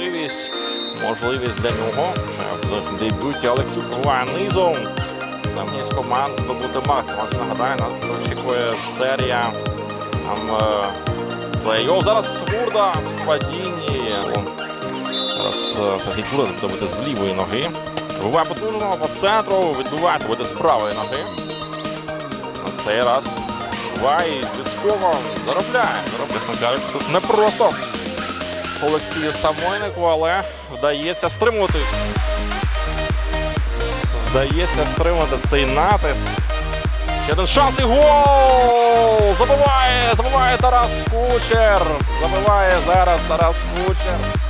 можливість. Можливість для нього в дебюті Олексюк пробиває низом. Замість команд здобути максимум. Адже нагадаю, нас очікує серія там, е, плей-офф. Зараз Бурда з падінні. Зараз е, Сергій Курда буде з лівої ноги. Буває потужно по центру, відбувається буде з правої ноги. На цей раз буває з військово заробляє. Заробляє, кажучи, тут не просто Олексію Самойнику, але вдається стримувати. Вдається стримати цей натиск. Ще один шанс і гол! Забиває! Забиває Тарас Кучер! Забиває зараз Тарас Кучер.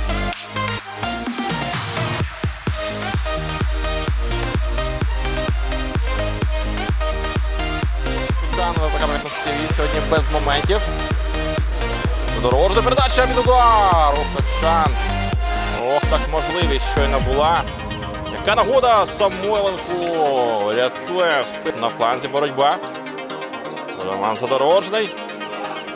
Сьогодні без моментів. Дорожна передача від удар. Ох, так шанс. Ох, так можливість щойно була. Яка нагода Самойленко рятує встиг на фланзі боротьба. Роман Задорожний.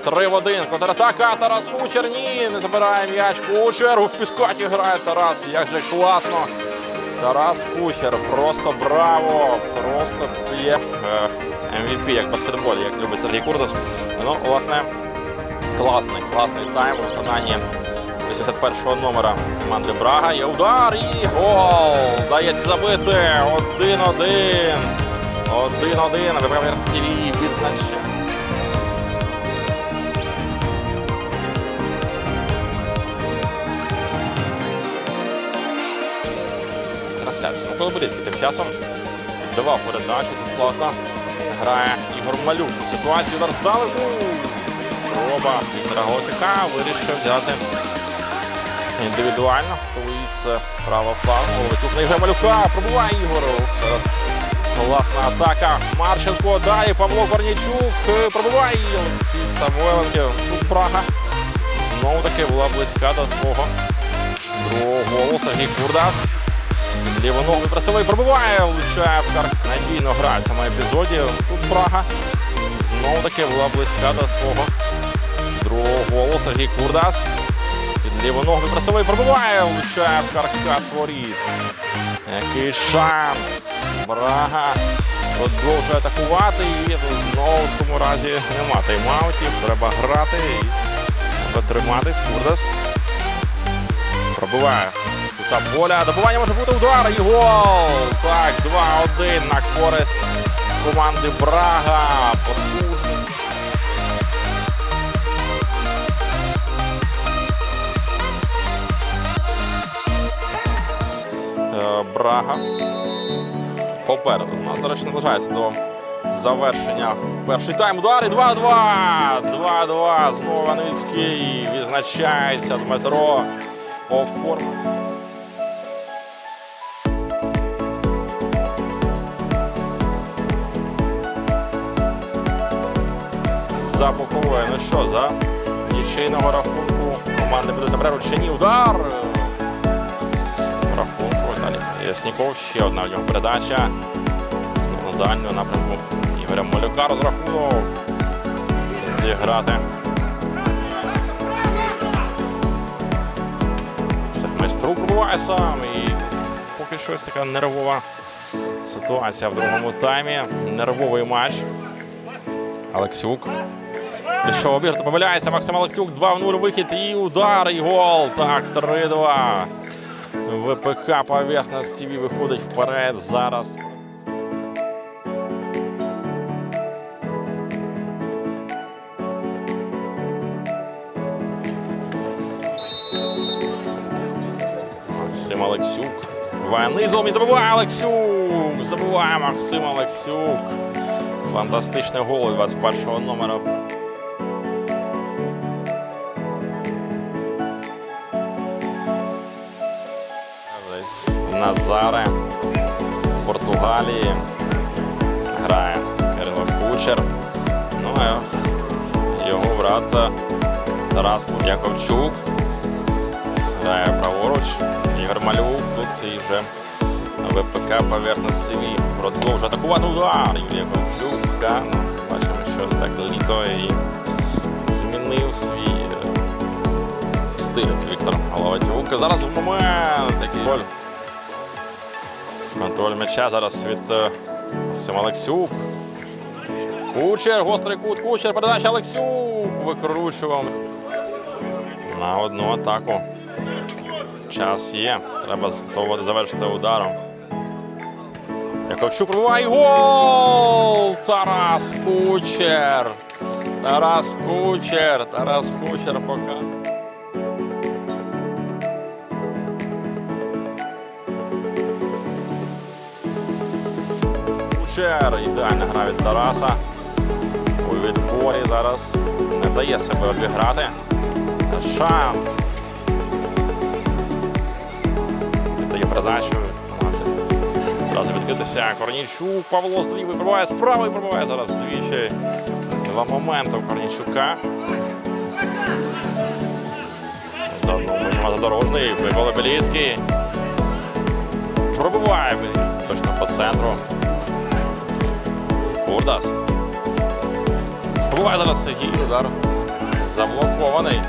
3 в 1. Контратака. Тарас Кучер. Ні, не забирає м'яч. Кучер в підкаті грає Тарас. Як же класно. Тарас Кучер. Просто браво. Просто є е, MVP, як баскетболі, як любить Сергій Курдас. Ну, власне, класний, класний тайм у виконанні 81-го номера команди Брага. Є удар і гол! Дається забити. 1-1. 1-1. ВП ТВ відзначає. Трансляція. Микола Борицький тим часом давав передачу. Тут класно грає Ігор Малюк. Ситуацію зараз здалеку. Спроба Віктора Готика вирішив взяти індивідуально. Луїс права флангу. Тут на Ігоря Малюка. Пробуває Ігору. Зараз класна атака. Марченко далі. Павло Корнічук. Пробуває Олексій Самойленко. Тут Прага. Знову таки була близька до свого другого голу. Сергій Курдас. Ліву ногу відпрацьовує, пробиває, влучає в карк. Надійно грає в цьому епізоді. Тут Прага. Знову таки була близька до свого другого голу. Сергій Курдас. Під ліву ногу відпрацьовує, пробиває, влучає в каркас воріт. Який шанс. Брага продовжує атакувати і знову в тому разі нема тайм-аутів. Треба грати і треба триматись. Курдас. Пробиває з кута поля. Добування може бути удар і гол. Так, 2-1 на користь команди Брага. Брага. Попереду. У нас, до речі, наближається до завершення. Перший тайм. Удар і 2-2. 2-2. Знову Ваницький. Відзначається Дмитро по формі. За боковою. Ну що, за нічийного рахунку команди буде тепер ручені удар. Ясніков. Ще одна в нього передача. Знову на напрямку Ігоря Малюка розрахунок. Зіграти. Це майстру пробуває сам. І поки щось така нервова ситуація в другому таймі. Нервовий матч. Алексюк. Пішов обіграти, помиляється. Максим Алексюк 2-0 вихід і удар, і гол. Так, 3-2. ВПК поверхність ТВ виходить вперед зараз. Максим Алексюк. Буває низом і забиває Алексюк. Забиває Максим Алексюк. Фантастичний гол від 21-го номера. Назаре Португалії грає Кирило Кучер. Ну а його брат Тарас Яковчук грає праворуч. Ігор Малюк тут і вже ВПК поверхність СВ продовжує атакувати удар. Юрій Яковчук. Ну, бачимо, що так літо і змінив свій е, стилить Віктор Головатюк. Зараз в момент такий голь. Контроль м'яча зараз від е, Максима Олексюк. Кучер, гострий кут, кучер, передача Олексюк. Викручував на одну атаку. Час є. Треба завершити ударом. Яковчук пробиває гол! Тарас Кучер! Тарас Кучер! Тарас Кучер пока. Кучер. Ідеальна гра від Тараса. У відборі зараз не дає себе обіграти. Шанс. Віддає передачу. Одразу відкритися. Корнійчук. Павло з лівої пробиває, з пробиває зараз двічі. Два моменти у Корнійчука. Задорожний. Микола Беліцький. Пробиває Беліцький. Точно по центру. Курдас. Пробиває зараз Сергій. Удар. Заблокований.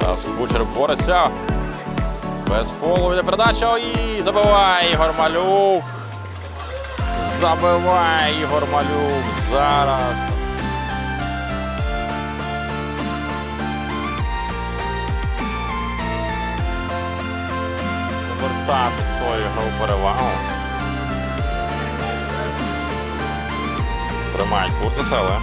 Зараз Кучер бореться. Без фолу йде передача і забиває Ігор Малюк. Забиває Ігор Малюк зараз. Повертати свою ігрову перевагу. Тримають Куртиса, але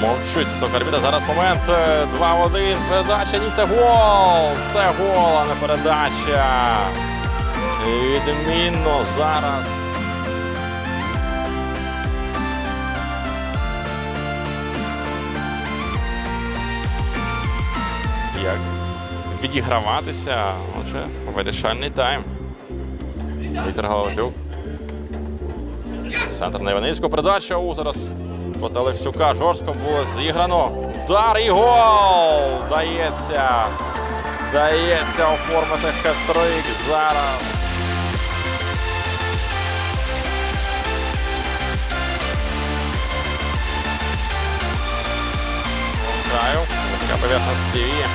мовчуть висока арбіта. Зараз момент е, 2-1. Передача. Ні, це гол. Це гол, а не передача. Відмінно зараз. Як відіграватися? Отже, вирішальний тайм. Віктор Головчук. Центр на Іваницьку. Передача у зараз проти Олексюка. Жорстко було зіграно. Удар і гол! Дається. Дається оформити хет-трик зараз. Краю. Така поверхність ТВ.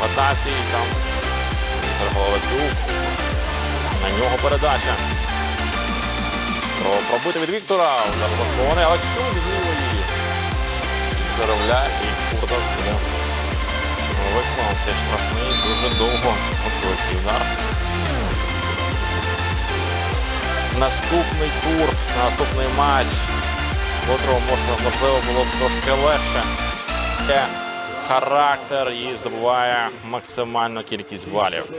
Матації там. Головачук. На нього передача. Спроба пробити від Віктора. Удар блокований. Олексюк з лівої. Заробляє і буде. Виконав цей штрафний дуже довго свій удар. Наступний тур, наступний матч, котрого можна, можливо, було б трошки легше. Характер і здобуває максимальну кількість балів.